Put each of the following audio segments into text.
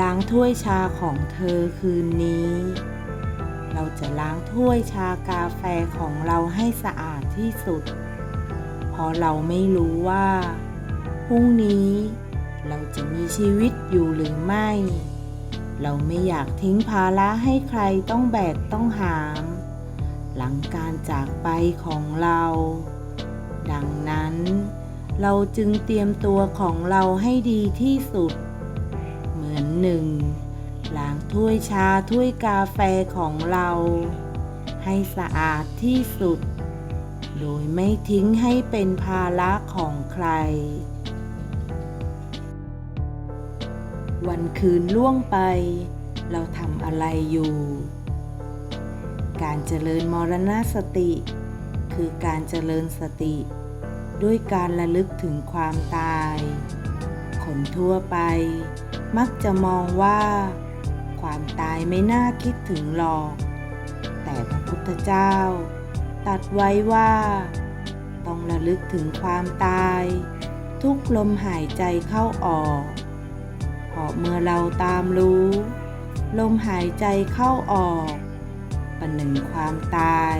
ล้างถ้วยชาของเธอคืนนี้ เราจะล้างถ้วยชากาแฟของเราให้สะอาดที่สุด เพราะเราไม่รู้ว่าพรุ่งนี้ เราจะมีชีวิตอยู่หรือไม่ เราไม่อยากทิ้งภาระให้ใครต้องแบกต้องหาม หลังการจากไปของเรา ดังนั้น เราจึงเตรียมตัวของเราให้ดีที่สุด หนหนึ่งล้างถ้วยชาถ้วยกาแฟของเรา ให้สะอาดที่สุด โดยไม่ทิ้งให้เป็นภาระของใคร วันคืนล่วงไป เราทำอะไรอยู่ การเจริญมรณสติ คือการเจริญสติ ด้วยการระลึกถึงความตาย คนทั่วไป มักจะมองว่า ความตายไม่น่าคิดถึงหรอก แต่พระพุทธเจ้า ตัดไว้ว่า ต้องระลึกถึงความตาย ทุกลมหายใจเข้าออกเพราะเมื่อเราตามรู้ ลมหายใจเข้าออกประหนึ่งความตาย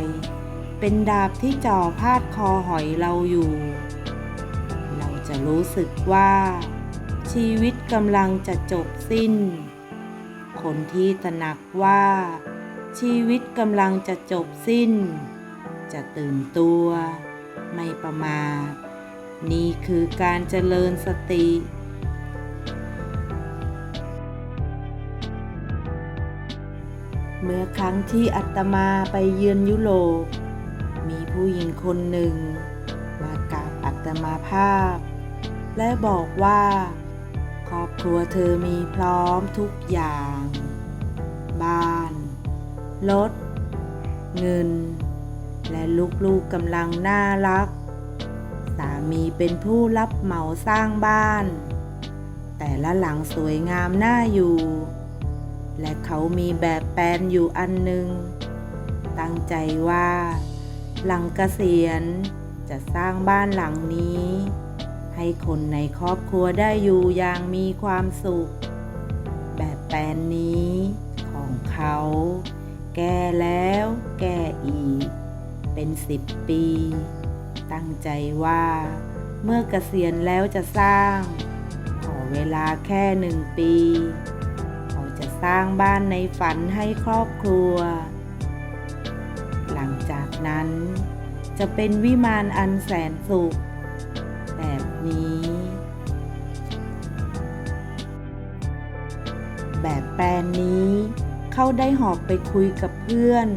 เป็นดาบที่จ่อพาดคอหอยเราอยู่ เราจะรู้สึกว่า ชีวิตกำลังจะจบสิ้น คนที่ตระหนักว่า ชีวิตกำลังจะจบสิ้น จะตื่นตัว ไม่ประมาท นี่คือการเจริญสติเมื่อครั้งที่อัตมาไปเยือนยุโรป มีผู้หญิงคนหนึ่ง มากราบอัตมาภาพ และบอกว่า รอบครัวเธอมีพร้อมทุกอย่าง บ้าน รถ เงิน และลูกๆกำลังน่ารัก สามีเป็นผู้รับเหมาสร้างบ้าน แต่ละหลังสวยงามน่าอยู่ และเขามีแบบแปลนอยู่อันหนึ่ง ตั้งใจว่า หลังเกษียณจะสร้างบ้านหลังนี้ ให้คนในครอบครัวได้อยู่อย่างมีความสุข แบบแปลนนี้ของเขา แก้แล้วแก้อีก เป็นสิบปี ตั้งใจว่าเมื่อเกษียณแล้วจะสร้าง ขอเวลาแค่หนึ่งปีเขาจะสร้างบ้านในฝันให้ครอบครัว หลังจากนั้นจะเป็นวิมานอันแสนสุข นี้ แบบแปลนนี้เขาได้หอบไปคุยกับเพื่อน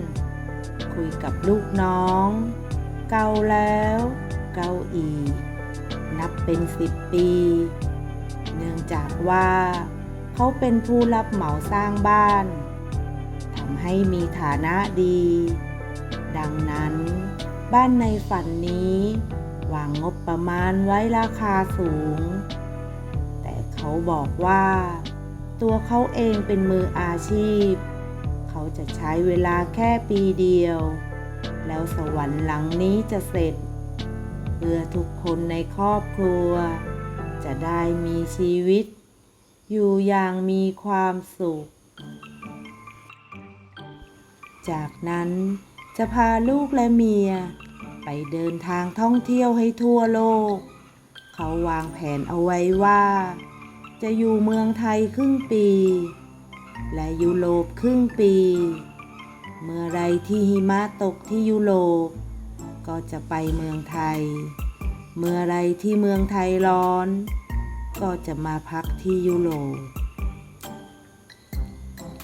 คุยกับลูกน้อง เก่าแล้ว เก่าอีก นับเป็นสิบปี เนื่องจากว่าเขาเป็นผู้รับเหมาสร้างบ้านทำให้มีฐานะดี ดังนั้นบ้านในฝันนี้ วางงบประมาณไว้ราคาสูง แต่เขาบอกว่า ตัวเขาเองเป็นมืออาชีพ เขาจะใช้เวลาแค่ปีเดียว แล้วสวรรค์หลังนี้จะเสร็จ เพื่อทุกคนในครอบครัว จะได้มีชีวิต อยู่อย่างมีความสุข จากนั้นจะพาลูกและเมีย ไปเดินทางท่องเที่ยวให้ทั่วโลก เขาวางแผนเอาไว้ว่า จะอยู่เมืองไทยครึ่งปี และยุโรปครึ่งปี เมื่อไรที่หิมะตกที่ยุโรป ก็จะไปเมืองไทย เมื่อไรที่เมืองไทยร้อน ก็จะมาพักที่ยุโรป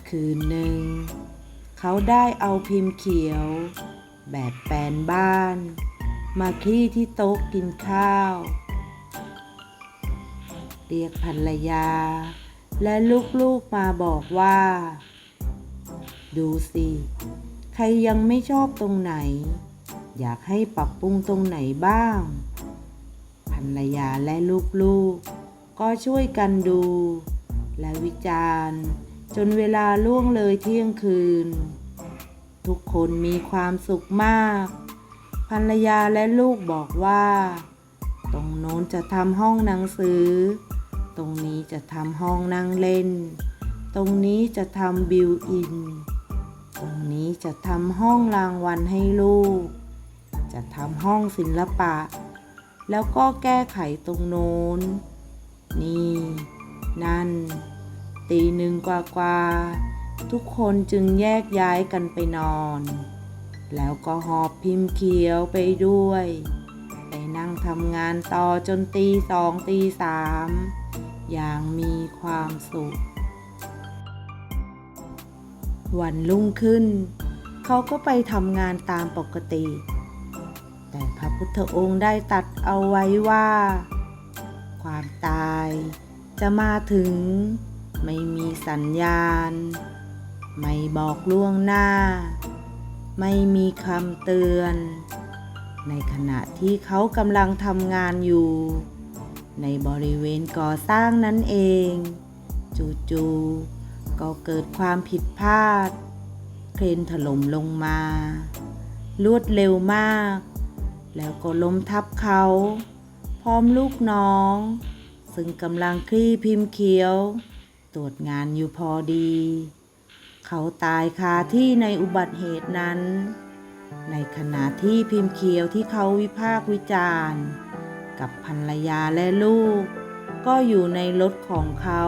คืนหนึ่ง เขาได้เอาพิมพ์เขียว แบบแปลนบ้าน มาคลี่ที่โต๊ะกินข้าว เรียกภรรยา และลูกๆมาบอกว่า ดูสิ ใครยังไม่ชอบตรงไหน อยากให้ปรับปรุงตรงไหนบ้าง ภรรยาและลูกๆก็ช่วยกันดู และวิจารณ์ จนเวลาล่วงเลยเที่ยงคืน ทุกคนมีความสุขมาก ภรรยาและลูกบอกว่า ตรงโน้นจะทำห้องหนังสือ ตรงนี้จะทำห้องนั่งเล่น ตรงนี้จะทำบิวอิน ตรงนี้จะทำห้องรางวัลให้ลูก จะทำห้องศิลปะ แล้วก็แก้ไขตรงโน้น นี่ นั่น ตีหนึ่งกว่ากว่า ทุกคนจึงแยกย้ายกันไปนอน แล้วก็หอบพิมพ์เขียวไปด้วย ไปนั่งทำงานต่อจนตีสองตีสามอย่างมีความสุข วันรุ่งขึ้น เขาก็ไปทำงานตามปกติ แต่พระพุทธองค์ได้ตัดเอาไว้ว่า ความตายจะมาถึงไม่มีสัญญาณ ไม่บอกล่วงหน้า ไม่มีคำเตือน ในขณะที่เขากำลังทำงานอยู่ ในบริเวณก่อสร้างนั่นเอง จู่ๆก็เกิดความผิดพลาด เครนถล่มลงมารวดเร็วมาก แล้วก็ล้มทับเขา พร้อมลูกน้อง ซึ่งกำลังคลี่พิมพ์เขียว ตรวจงานอยู่พอดี เขาตายคาที่ในอุบัติเหตุนั้น ในขณะที่พิมพ์เขียวที่เขาวิพากวิจารณ์ กับภรรยาและลูก ก็อยู่ในรถของเขา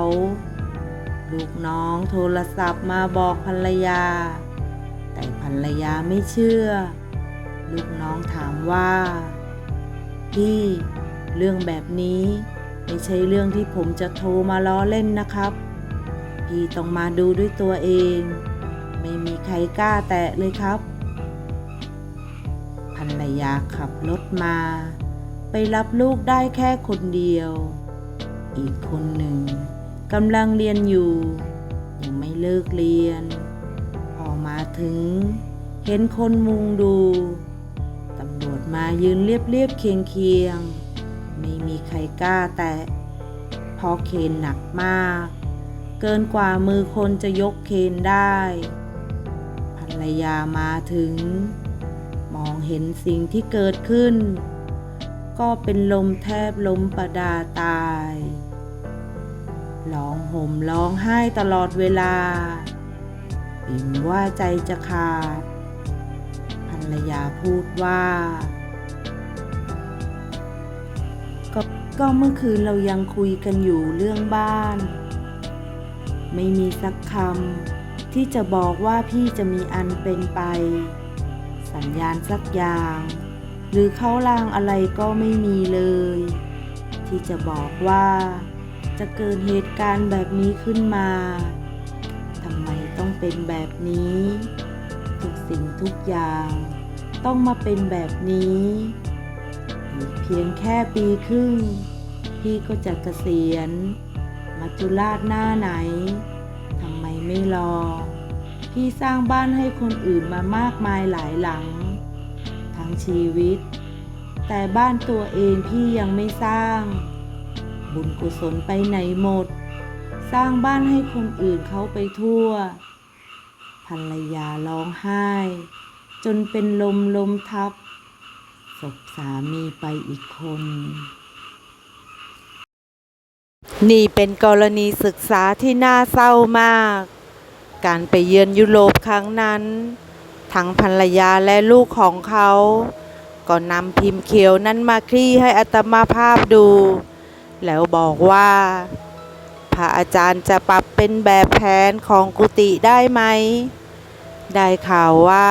ลูกน้องโทรศัพท์มาบอกภรรยา แต่ภรรยาไม่เชื่อ ลูกน้องถามว่าพี่เรื่องแบบนี้ไม่ใช่เรื่องที่ผมจะโทรมาล้อเล่นนะครับ พี่ต้องมาดูด้วยตัวเอง ไม่มีใครกล้าแตะเลยครับภรรยาขับรถมา ไปรับลูกได้แค่คนเดียว อีกคนหนึ่งกำลังเรียนอยู่ ยังไม่เลิกเรียน พอมาถึง เห็นคนมุงดูตำรวจมายืนเรียบเรียบๆเคียงเคียงๆไม่มีใครกล้าแตะพราะเคนหนักมาก เกินกว่ามือคนจะยกเคนได้ ภรรยามาถึง มองเห็นสิ่งที่เกิดขึ้น ก็เป็นลมแทบล้มประดาตายร้องห่มร้องไห้ตลอดเวลาปิ่นว่าใจจะขาด ภรรยาพูดว่า ก็ก็เมื่อคืนเรายังคุยกันอยู่เรื่องบ้าน ไม่มีสักคำที่จะบอกว่าพี่จะมีอันเป็นไป สัญญาณสักอย่าง หรือเขาลางอะไรก็ไม่มีเลย ที่จะบอกว่า จะเกิดเหตุการณ์แบบนี้ขึ้นมาทำไมต้องเป็นแบบนี้ ทุกสิ่งทุกอย่าง ต้องมาเป็นแบบนี้เพียงแค่ปีครึ่ง พี่ก็จะเกษียณ มาจุราชหน้าไหนทำไมไม่รอ พี่สร้างบ้านให้คนอื่นมามากมายหลายหลัง ทั้งชีวิต แต่บ้านตัวเองพี่ยังไม่สร้าง บุญกุศลไปไหนหมด สร้างบ้านให้คนอื่นเขาไปทั่วภรรยาร้องไห้ จนเป็นลมลมทับศพสามีไปอีกคน นี่เป็นกรณีศึกษาที่น่าเศร้ามาก การไปเยือนยุโรปครั้งนั้น ทั้งภรรยาและลูกของเขา ก็นำพิมพ์เขียวนั้นมาคลี่ให้อัตมาภาพดู แล้วบอกว่า พระอาจารย์จะปรับเป็นแบบแผนของกุฏิได้ไหม ได้ข่าวว่า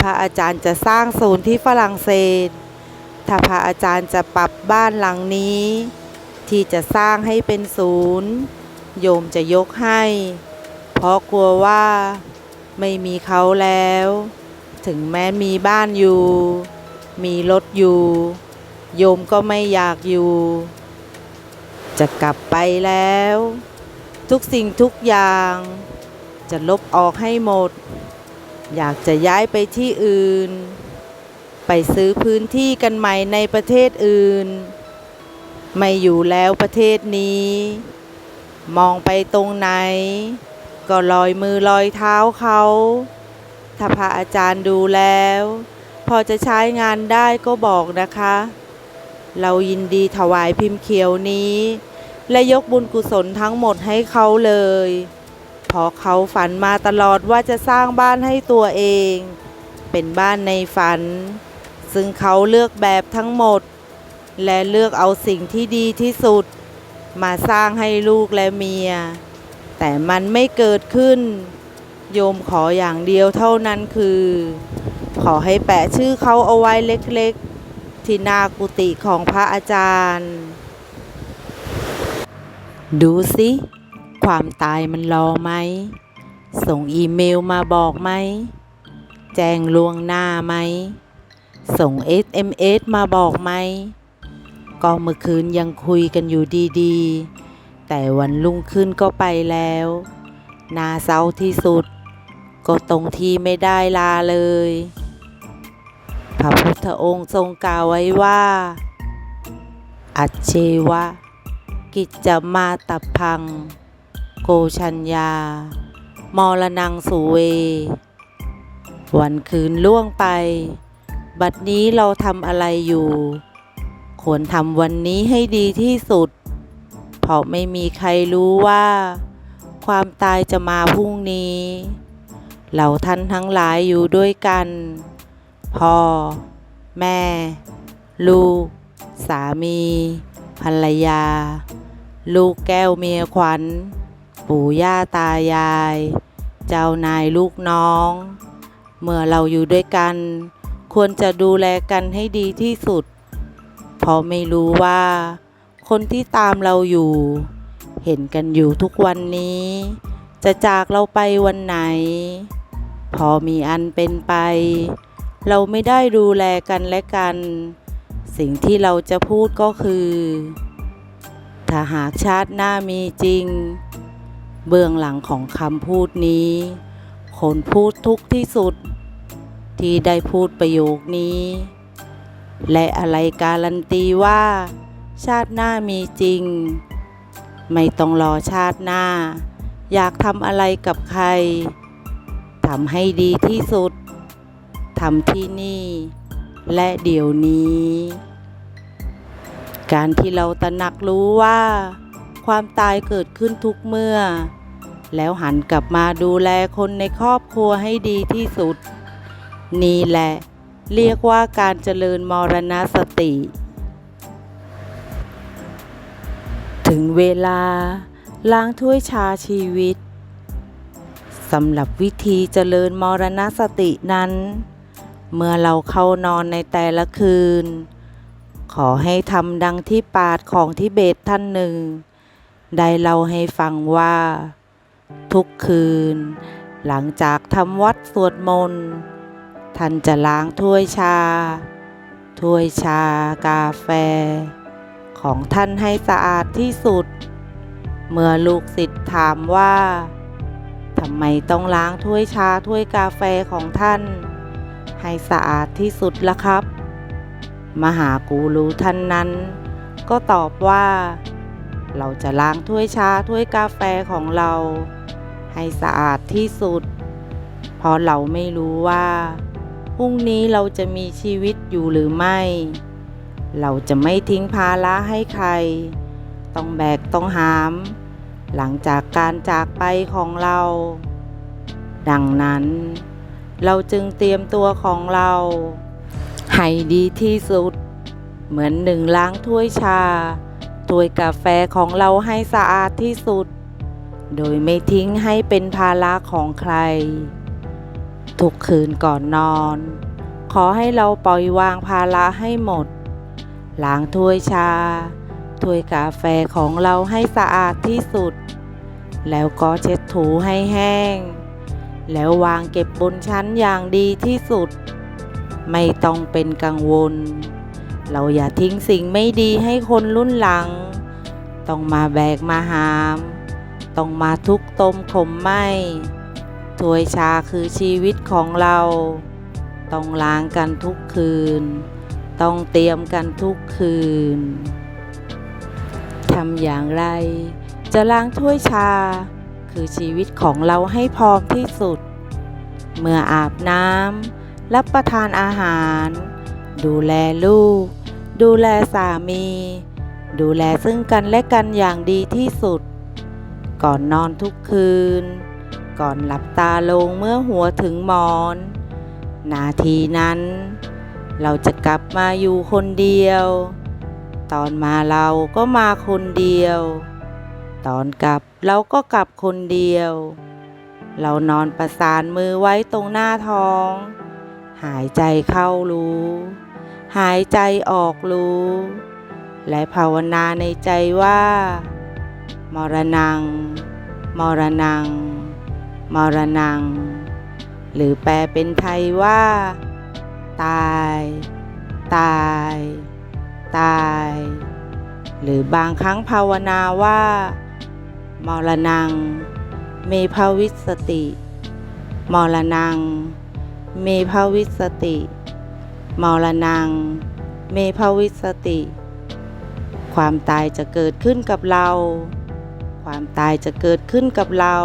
พระอาจารย์จะสร้างศูนย์ที่ฝรั่งเศส ถ้าพระอาจารย์จะปรับบ้านหลังนี้ ที่จะสร้างให้เป็นศูนย์ โยมจะยกให้ เพราะกลัวว่า ไม่มีเขาแล้ว ถึงแม้มีบ้านอยู่ มีรถอยู่ โยมก็ไม่อยากอยู่ จะกลับไปแล้ว ทุกสิ่งทุกอย่าง จะลบออกให้หมด อยากจะย้ายไปที่อื่น ไปซื้อพื้นที่กันใหม่ในประเทศอื่น ไม่อยู่แล้วประเทศนี้ มองไปตรงไหน ก็ลอยมือลอยเท้าเขาถ้าพระอาจารย์ดูแล้ว พอจะใช้งานได้ก็บอกนะคะ เรายินดีถวายพิมพ์เขียวนี้ และยกบุญกุศลทั้งหมดให้เขาเลยราะเขาฝันมาตลอดว่าจะสร้างบ้านให้ตัวเอง เป็นบ้านในฝัน ซึ่งเขาเลือกแบบทั้งหมด และเลือกเอาสิ่งที่ดีที่สุด มาสร้างให้ลูกและเมีย แต่มันไม่เกิดขึ้น โยมขออย่างเดียวเท่านั้นคือ ขอให้แปะชื่อเขาเอาไว้เล็กๆ ที่หน้ากุฏิของพระอาจารย์ ดูสิ ความตายมันรอไหม ส่งอีเมลมาบอกไหม แจ้งล่วงหน้าไหม ส่ง SMS มาบอกไหม ก็เมื่อคืนยังคุยกันอยู่ดีๆ แต่วันรุ่งขึ้นก็ไปแล้วน่าเศร้าที่สุด ก็ตรงที่ไม่ได้ลาเลย พระพุทธองค์ทรงกล่าวไว้ว่า อัจเชวะ กิจจมาตพัง โกชัญญามรณังสุเว วันคืนล่วงไป บัดนี้เราทำอะไรอยู่ ควรทำวันนี้ให้ดีที่สุด เพราะไม่มีใครรู้ว่า ความตายจะมาพรุ่งนี้เราท่านทั้งหลายอยู่ด้วยกัน พ่อ แม่ ลูก สามี ภรรยา ลูกแก้วเมียขวัญ ปู่ย่าตายาย เจ้านายลูกน้อง เมื่อเราอยู่ด้วยกัน ควรจะดูแลกันให้ดีที่สุด เพราะไม่รู้ว่า คนที่ตามเราอยู่ เห็นกันอยู่ทุกวันนี้ จะจากเราไปวันไหน พอมีอันเป็นไป เราไม่ได้ดูแลกันและกัน สิ่งที่เราจะพูดก็คือ ถ้าหากชาติหน้ามีจริง เบื้องหลังของคำพูดนี้ คนพูดทุกที่สุด ที่ได้พูดประโยคนี้ และอะไรการันตีว่า ชาติหน้ามีจริง ไม่ต้องรอชาติหน้า อยากทำอะไรกับใครทำให้ดีที่สุดทำที่นี่ และเดี๋ยวนี้ การที่เราตระหนักรู้ว่า ความตายเกิดขึ้นทุกเมื่อ แล้วหันกลับมาดูแลคนในครอบครัวให้ดีที่สุด นี่แหละ เรียกว่าการเจริญมรณสติ ถึงเวลาล้างถ้วยชาชีวิตสำหรับวิธีเจริญมรณสตินั้น เมื่อเราเข้านอนในแต่ละคืน ขอให้ทำดังที่ปาดของทิเบตท่านหนึ่ง ได้เล่าให้ฟังว่า ทุกคืน หลังจากทำวัดสวดมนต์ ท่านจะล้างถ้วยชา ถ้วยชากาแฟ ของท่านให้สะอาดที่สุด เมื่อลูกศิษย์ถามว่าทำไมต้องล้างถ้วยชาถ้วยกาแฟของท่าน ให้สะอาดที่สุดล่ะครับ มหากูรูท่านนั้น ก็ตอบว่า เราจะล้างถ้วยชาถ้วยกาแฟของเรา ให้สะอาดที่สุด เพราะเราไม่รู้ว่า พรุ่งนี้เราจะมีชีวิตอยู่หรือไม่ เราจะไม่ทิ้งภาระให้ใคร ต้องแบกต้องหาม หลังจากการจากไปของเรา ดังนั้น เราจึงเตรียมตัวของเรา ให้ดีที่สุด เหมือนหนึ่งล้างถ้วยชาถ้วยกาแฟของเราให้สะอาดที่สุด โดยไม่ทิ้งให้เป็นภาระของใคร ทุกคืนก่อนนอน ขอให้เราปล่อยวางภาระให้หมด ล้างถ้วยชา ถ้วยกาแฟของเราให้สะอาดที่สุด แล้วก็เช็ดถูให้แห้ง แล้ววางเก็บบนชั้นอย่างดีที่สุด ไม่ต้องเป็นกังวล เราอย่าทิ้งสิ่งไม่ดีให้คนรุ่นหลัง ต้องมาแบกมาหาม ต้องมาทุกตมขมไหม ถ้วยชาคือชีวิตของเรา ต้องล้างกันทุกคืน ต้องเตรียมกันทุกคืนทำอย่างไร จะล้างถ้วยชา คือชีวิตของเราให้พร้อมที่สุด เมื่ออาบน้ำรับประทานอาหาร ดูแลลูก ดูแลสามี ดูแลซึ่งกันและกันอย่างดีที่สุด ก่อนนอนทุกคืน ก่อนหลับตาลงเมื่อหัวถึงหมอน นาทีนั้น เราจะกลับมาอยู่คนเดียว ตอนมาเราก็มาคนเดียว ตอนกลับเราก็กลับคนเดียว เรานอนประสานมือไว้ตรงหน้าท้อง หายใจเข้ารู้ หายใจออกรู้ และภาวนาในใจว่า มรณงมรณง มรณง หรือแปลเป็นไทยว่า ตาย ตาย ตาย หรือบางครั้งภาวนาว่า มรณง เมภวิสติ มรณง เมภวิสติ มรณง เมภวิสติ ความตายจะเกิดขึ้นกับเรา ความตายจะเกิดขึ้นกับเรา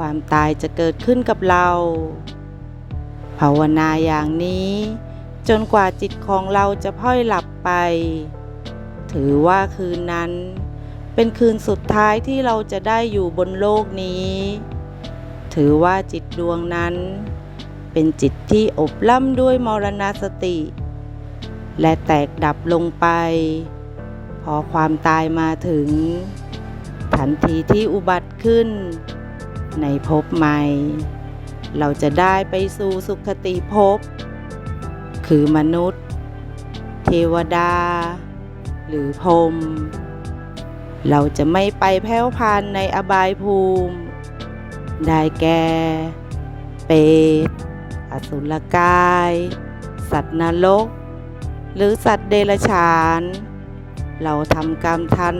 ความตายจะเกิดขึ้นกับเรา ภาวนาอย่างนี้ จนกว่าจิตของเราจะพ่อยหลับไป ถือว่าคืนนั้น เป็นคืนสุดท้ายที่เราจะได้อยู่บนโลกนี้ ถือว่าจิตดวงนั้น เป็นจิตที่อบล่ำด้วยมรณสติ และแตกดับลงไป พอความตายมาถึงทันทีที่อุบัติขึ้น ในภพใหม่ เราจะได้ไปสู่สุขติภพ คือมนุษย์ เทวดา หรือพรม เราจะไม่ไปแพ้วพานในอบายภูมิ ได้แก่ เปรตอสุรกาย สัตว์นรก หรือสัตว์เดรัจฉาน เราทำกรรมทัน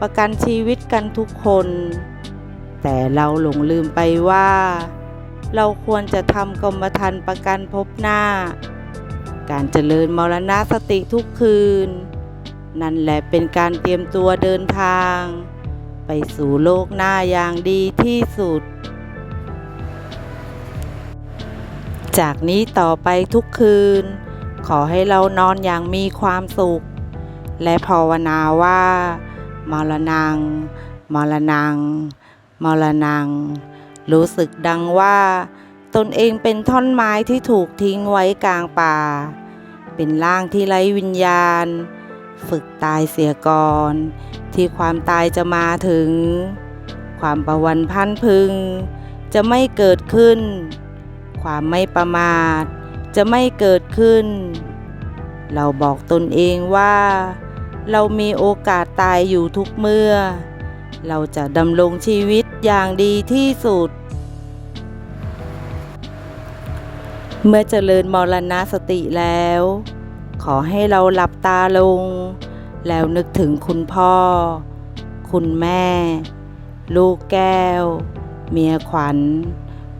ประกันชีวิตกันทุกคน แต่เราหลงลืมไปว่า เราควรจะทำกรมธรรม์ประกันพบหน้า การเจริญมรณสติทุกคืน นั่นแหละเป็นการเตรียมตัวเดินทาง ไปสู่โลกหน้าอย่างดีที่สุด จากนี้ต่อไปทุกคืน ขอให้เรานอนอย่างมีความสุข และภาวนาว่ามรณงมรณง มรณงรู้สึกดังว่า ตนเองเป็นท่อนไม้ที่ถูกทิ้งไว้กลางป่า เป็นร่างที่ไร้วิญญาณ ฝึกตายเสียก่อน ที่ความตายจะมาถึง ความประวันพันพึง จะไม่เกิดขึ้น ความไม่ประมาท จะไม่เกิดขึ้น เราบอกตนเองว่า เรามีโอกาสตายอยู่ทุกเมื่อ เราจะดำรงชีวิตอย่างดีที่สุด เมื่อเจริญมรณสติแล้ว ขอให้เราหลับตาลง แล้วนึกถึงคุณพ่อ คุณแม่ ลูกแก้ว เมียขวัญ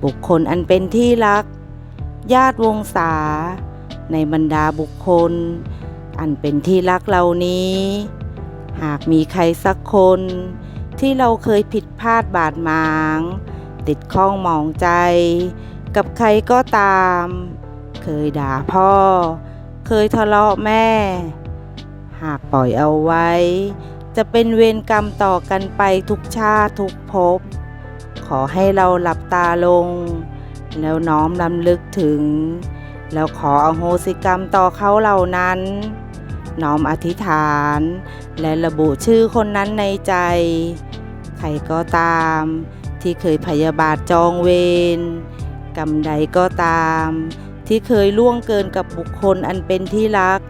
บุคคลอันเป็นที่รัก ญาติวงศา ในบรรดาบุคคล อันเป็นที่รักเหล่านี้ หากมีใครสักคน ที่เราเคยผิดพลาดบาดหมาง ติดข้องมองใจ กับใครก็ตาม เคยด่าพ่อ เคยทะเลาะแม่ หากปล่อยเอาไว้ จะเป็นเวรกรรมต่อกันไปทุกชาติทุกภพขอให้เราหลับตาลง แล้วน้อมลำลึกถึง แล้วขออโหสิกรรมต่อเขาเหล่านั้น น้อมอธิษฐาน และระบุชื่อคนนั้นในใจ ใครก็ตามที่เคยพยาบาทจองเวรกรรมใดก็ตาม ที่เคยล่วงเกินกับบุคคลอันเป็นที่รัก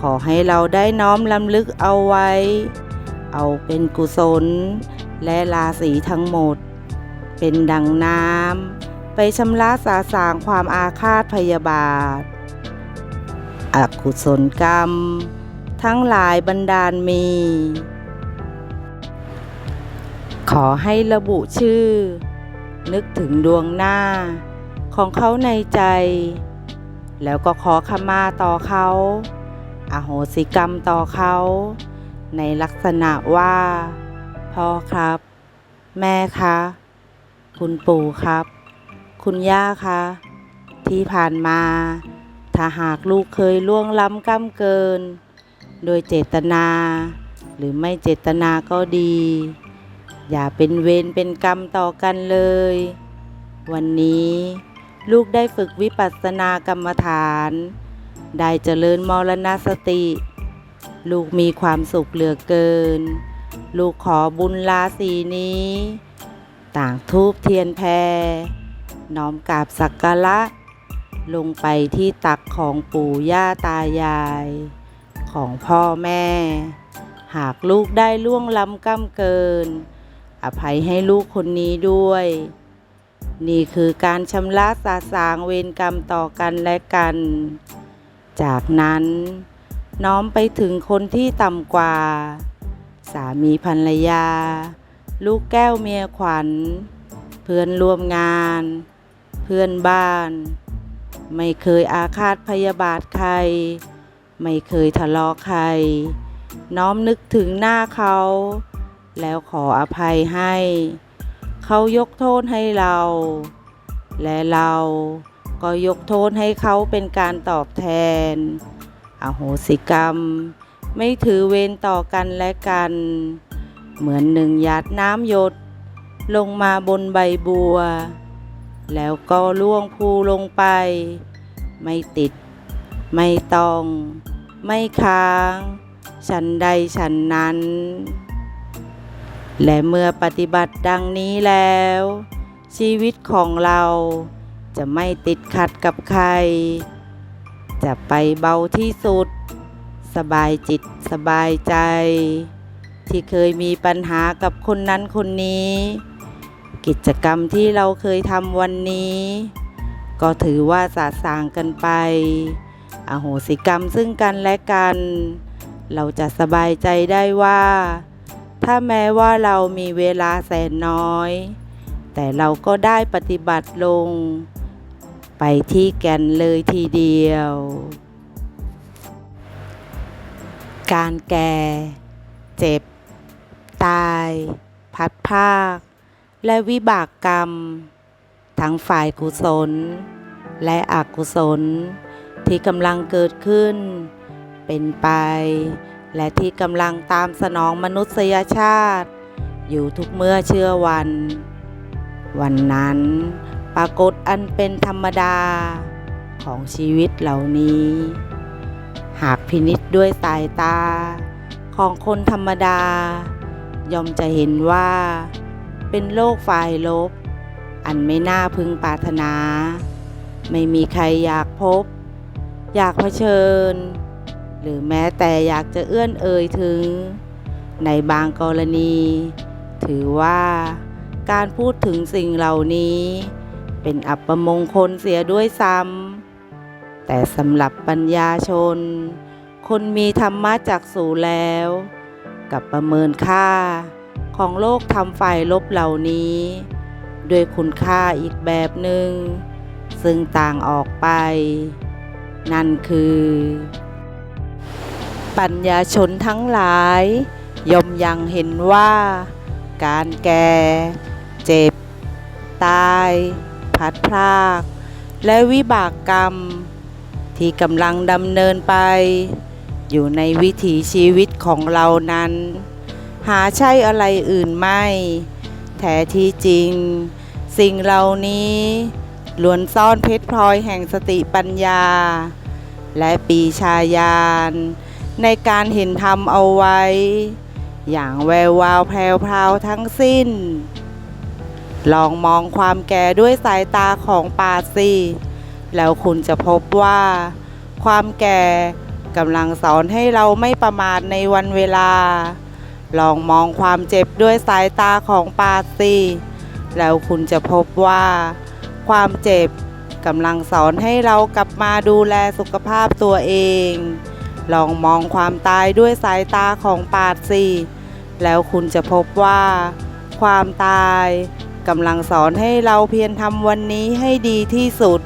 ขอให้เราได้น้อมลำลึกเอาไว้ เอาเป็นกุศล และราศีทั้งหมด เป็นดังน้ำไปชำระสาสางความอาฆาตพยาบาทอกุศลกรรม ทั้งหลายบันดาลมี อให้ระบุชื่อ นึกถึงดวงหน้า ของเขาในใจ แล้วก็ขอขมาต่อเขา อโหสิกรรมต่อเขา ในลักษณะว่า พ่อครับ แม่คะ คุณปู่ครับ คุณย่าคะ ที่ผ่านมา ถ้าหากลูกเคยล่วงล้ำก้ำเกิน โดยเจตนา หรือไม่เจตนาก็ดี อย่าเป็นเวรเป็นกรรมต่อกันเลย วันนี้ลูกได้ฝึกวิปัสสนากรรมฐาน ได้เจริญมรณสติ ลูกมีความสุขเหลือเกิน ลูกขอบุญลาสีนี้ ต่างทูบเทียนแพร น้อมกราบสักการะ ลงไปที่ตักของปู่ย่าตายาย ของพ่อแม่ หากลูกได้ล่วงล้ำก้ำเกิน อภัยให้ลูกคนนี้ด้วย นี่คือการชำระสาสางเวรกรรมต่อกันและกัน จากนั้นน้อมไปถึงคนที่ต่ำกว่า สามีภรรยา ลูกแก้วเมียขวัญ เพื่อนร่วมงาน เพื่อนบ้าน ไม่เคยอาฆาตพยาบาทใคร ไม่เคยทะเลาะใคร น้อมนึกถึงหน้าเขา แล้วขออภัยให้ เขายกโทษให้เรา และเราก็ยกโทษให้เขาเป็นการตอบแทน อโหสิกรรม ไม่ถือเวรต่อกันและกัน เหมือนหนึ่งหยาดน้ำหยด ลงมาบนใบบัว แล้วก็ล่วงพูลงไป ไม่ติด ไม่ตอง ไม่ค้าง ฉันใดฉันนั้น และเมื่อปฏิบัติดังนี้แล้ว ชีวิตของเราจะไม่ติดขัดกับใคร จะไปเบาที่สุด สบายจิตสบายใจ ที่เคยมีปัญหากับคนนั้นคนนี้ กิจกรรมที่เราเคยทำวันนี้ ก็ถือว่าสาสางกันไป อโหสิกรรมซึ่งกันและกัน เราจะสบายใจได้ว่า ถ้าแม้ว่าเรามีเวลาแสนน้อย แต่เราก็ได้ปฏิบัติลง ไปที่แก่นเลยทีเดียว การแก่ เจ็บ ตาย พัดภาค และวิบากกรรม ทั้งฝ่ายกุศล และอกุศลที่กำลังเกิดขึ้น เป็นไป และที่กำลังตามสนองมนุษยชาติ อยู่ทุกเมื่อเชื่อวัน วันนั้น ปรากฏอันเป็นธรรมดาของชีวิตเหล่านี้ หากพินิษด้วยสายตาของคนธรรมดา ย่อมจะเห็นว่า เป็นโลกฝ่ายลบ อันไม่น่าพึงปรารถนา ไม่มีใครอยากพบ อยากเผชิญ หรือแม้แต่อยากจะเอื้อนเอ่ยถึง ในบางกรณี ถือว่าการพูดถึงสิ่งเหล่านี้ เป็นอัปมงคลเสียด้วยซ้ำแต่สำหรับปัญญาชน คนมีธรรมะจากสูแล้ว กับประเมินค่าของโลกทำฝ่ายลบเหล่านี้ด้วยคุณค่าอีกแบบหนึ่ง ซึ่งต่างออกไป นั่นคือ ปัญญาชนทั้งหลาย ย่อมยังเห็นว่า การแก่ เจ็บ ตาย พัดพราก และวิบากกรรม ที่กำลังดำเนินไป อยู่ในวิถีชีวิตของเรานั้น หาใช่อะไรอื่นไม่ แท้ที่จริง สิ่งเหล่านี้ล้วนซ่อนเพชรพลอยแห่งสติปัญญา และปีชาญาณ ในการเห็นธรรมเอาไว้ อย่างแวววาวแพรวพราวทั้งสิ้น ลองมองความแก่ด้วยสายตาของปาสิแล้วคุณจะพบว่า ความแก่กำลังสอนให้เราไม่ประมาทในวันเวลา ลองมองความเจ็บด้วยสายตาของปาสิแล้วคุณจะพบว่า ความเจ็บกำลังสอนให้เรากลับมาดูแลสุขภาพตัวเอง ลองมองความตายด้วยสายตาของปาดสิแล้วคุณจะพบว่า ความตายกำลังสอนให้เราเพียรทำวันนี้ให้ดีที่สุด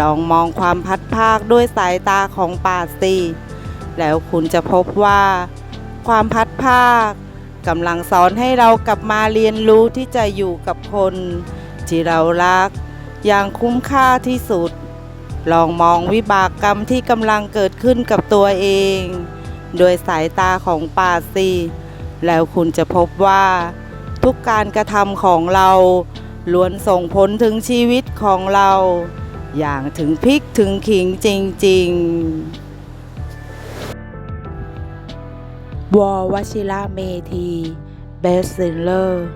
ลองมองความพัดภาคด้วยสายตาของปาดสิแล้วคุณจะพบว่า ความพัดภาคกำลังสอนให้เรากลับมาเรียนรู้ที่จะอยู่กับคน ที่เรารักอย่างคุ้มค่าที่สุด ลองมองวิบากกรรมที่กำลังเกิดขึ้นกับตัวเอง โดยสายตาของปาดสิแล้วคุณจะพบว่า ทุกการกระทำของเราล้วนส่งผลถึงชีวิตของเรา อย่างถึงพริกถึงขิงจริง ๆวอวชิระเมธี เบสเซนเลอร์